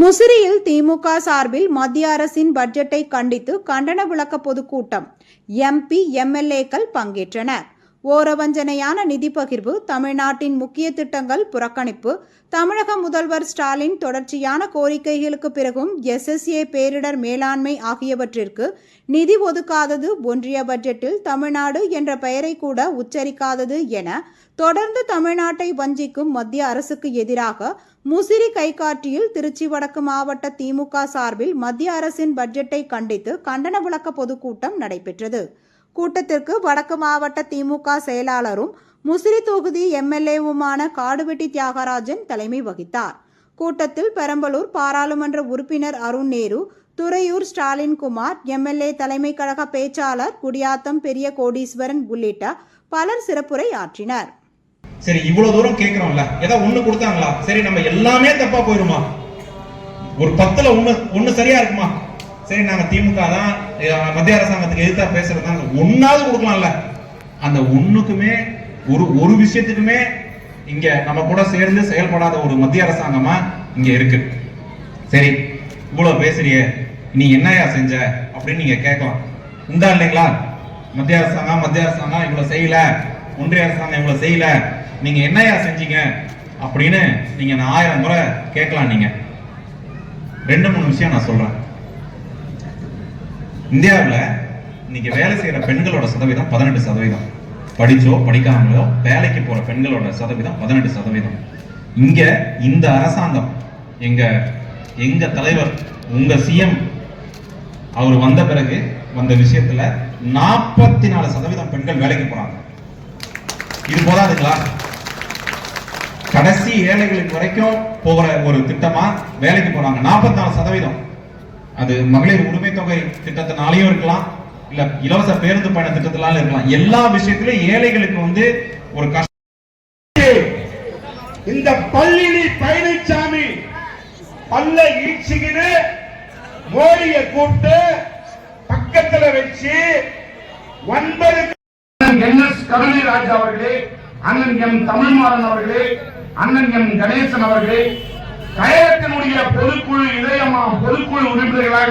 முசிறியில் திமுக சார்பில் மத்திய அரசின் பட்ஜெட்டை கண்டித்து கண்டன விளக்க பொதுக்கூட்டம். எம்பி எம்எல்ஏக்கள் பங்கேற்றனர். ஓரவஞ்சனையான நிதி பகிர்வு தமிழ்நாட்டின் முக்கிய திட்டங்கள் புறக்கணிப்பு தமிழக முதல்வர் ஸ்டாலின் தொடர்ச்சியான கோரிக்கைகளுக்கு பிறகும் எஸ்எஸ்ஏ பேரிடர் மேலாண்மை ஆகியவற்றிற்கு நிதி ஒதுக்காதது ஒன்றிய பட்ஜெட்டில் தமிழ்நாடு என்ற பெயரை கூட உச்சரிக்காதது என தொடர்ந்து தமிழ்நாட்டை வஞ்சிக்கும் மத்திய அரசுக்கு எதிராக முசிறி கைகாட்டியில் திருச்சி வடக்கு மாவட்ட திமுக சார்பில் மத்திய அரசின் பட்ஜெட்டை கண்டித்து கண்டன விளக்க பொதுக்கூட்டம் நடைபெற்றது. கூட்டத்திற்கு வடக்கு மாவட்ட திமுக செயலாளரும் முசிறி தொகுதி எம்எல்ஏவுமான காடுவெட்டி தியாகராஜன் தலைமை வகித்தார். கூட்டத்தில் பெரம்பலூர் பாராளுமன்ற உறுப்பினர் அருண் நேரு துறையூர் ஸ்டாலின் குமார் எம்எல்ஏ தலைமை கழக பேச்சாளர் குடியாத்தம் பெரிய கோடீஸ்வரன் உள்ளிட்ட பலர் சிறப்புரை ஆற்றினர். சரி இவ்வளவு தூரம் கேட்கிறோம்ல. ஏதோ ஒண்ணு கொடுத்தாங்களா? சரி நம்ம எல்லாமே தப்பா போயிருமா? ஒரு பத்துல ஒண்ணு ஒண்ணு சரியா இருக்குமா? சரி நாங்க திமுக தான் மத்திய அரசாங்கத்துக்கு எதிர்த்தா பேசுறது தான். ஒன்னாவது கொடுக்கலாம்ல. அந்த ஒண்ணுக்குமே ஒரு ஒரு விஷயத்துக்குமே இங்க நம்ம கூட சேர்ந்து செயல்படாத ஒரு மத்திய அரசாங்கமா இங்க இருக்கு. சரி இவ்வளவு பேசுறிய. நீ என்னையா செஞ்ச? அப்படின்னு நீங்க கேட்கலாம். உண்டா இல்லைங்களா? மத்திய அரசாங்கம் மத்திய அரசாங்கம் இவ்வளவு செய்யல. ஒன்றிய அரசாங்கம் இவ்வளவு செய்யல. நீங்க என்னையா செஞ்சீங்க? அப்படின்னு நீங்க நான் ஆயிரம் முறை கேட்கலாம் நீங்க. ரெண்டு மூணு விஷயம் நான் சொல்றேன். இந்தியாவில் இன்னைக்கு வேலை செய்கிற பெண்களோட சதவீதம் பதினெட்டு சதவீதம். படிச்சோ படிக்காமலோ வேலைக்கு போகிற பெண்களோட சதவீதம் பதினெட்டு சதவீதம். இங்கே இந்த அரசாங்கம் எங்கள் எங்கள் தலைவர் உங்கள் சிஎம் அவர் வந்த பிறகு வந்த விஷயத்தில் நாற்பத்தி நாலு சதவீதம் பெண்கள் வேலைக்கு போகிறாங்க இது போதாதுங்களா கடைசி ஏழைகளுக்கு வரைக்கும் போகிற ஒரு திட்டமா வேலைக்கு போறாங்க. நாற்பத்தி நாலு சதவீதம். அது மகளிர் உரிமை தொகை திட்டத்தினாலையும் இருக்கலாம் இல்ல இலவச பேருந்து பயண திட்டத்தினால இருக்கலாம். எல்லா விஷயத்திலும் ஏழைகளுக்கு வந்து ஒரு கஷ்ட இந்த பள்ளினி பழனிசாமி பல்ல ஈச்சுக்கின்னு மோடிய கூப்பிட்டு பக்கத்துல வச்சு ஒன்பது அண்ணன் என் எஸ். கருணைராஜ் அவர்களே அண்ணன் எம். தமிழ்மாறன் அவர்களே அண்ணன் எம். கணேசன் அவர்களே கழகத்தினுடைய பொதுக்குழு இதயமா பொதுக்குழு உறுப்பினர்களாக